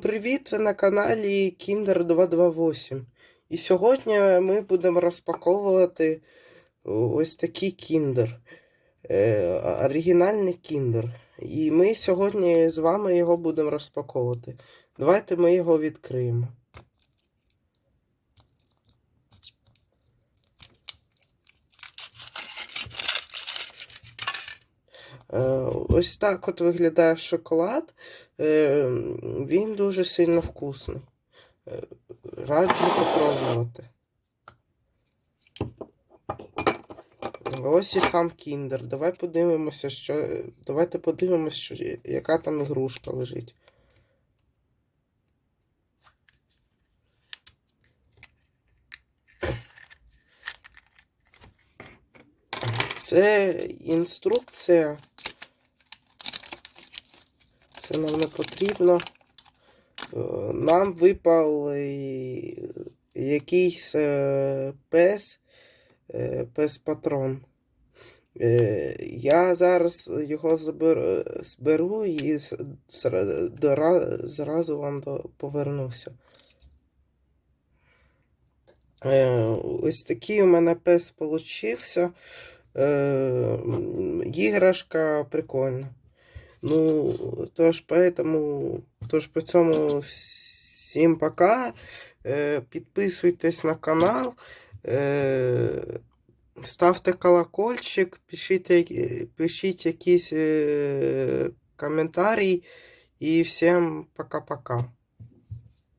привіт! Ви на каналі Kinder 228. І сьогодні ми будемо розпаковувати ось такий Kinder. Е, оригінальний Kinder. І ми сьогодні з вами його будемо розпаковувати. Давайте ми його відкриємо. Ось так от виглядає шоколад. Е, Він дуже сильно вкусний. Е, Раджу попробувати. Ось і сам кіндер. Давай подивимося, що. Давайте подивимося, що... яка там ігрушка лежить. Це інструкція. Це нам не потрібно. Е, Нам випав якийсь е, пес, е, пес-патрон. Е, Я зараз його зберу і зразу вам повернуся. Ось такий у мене пес получився. Е, Іграшка прикольна. Ну, тож, поэтому, тож по цьому всім пока. Е, Підписуйтесь на канал, е, ставте колокольчик, пишіть, пишіть якісь е, коментарі. І всім пока-пока.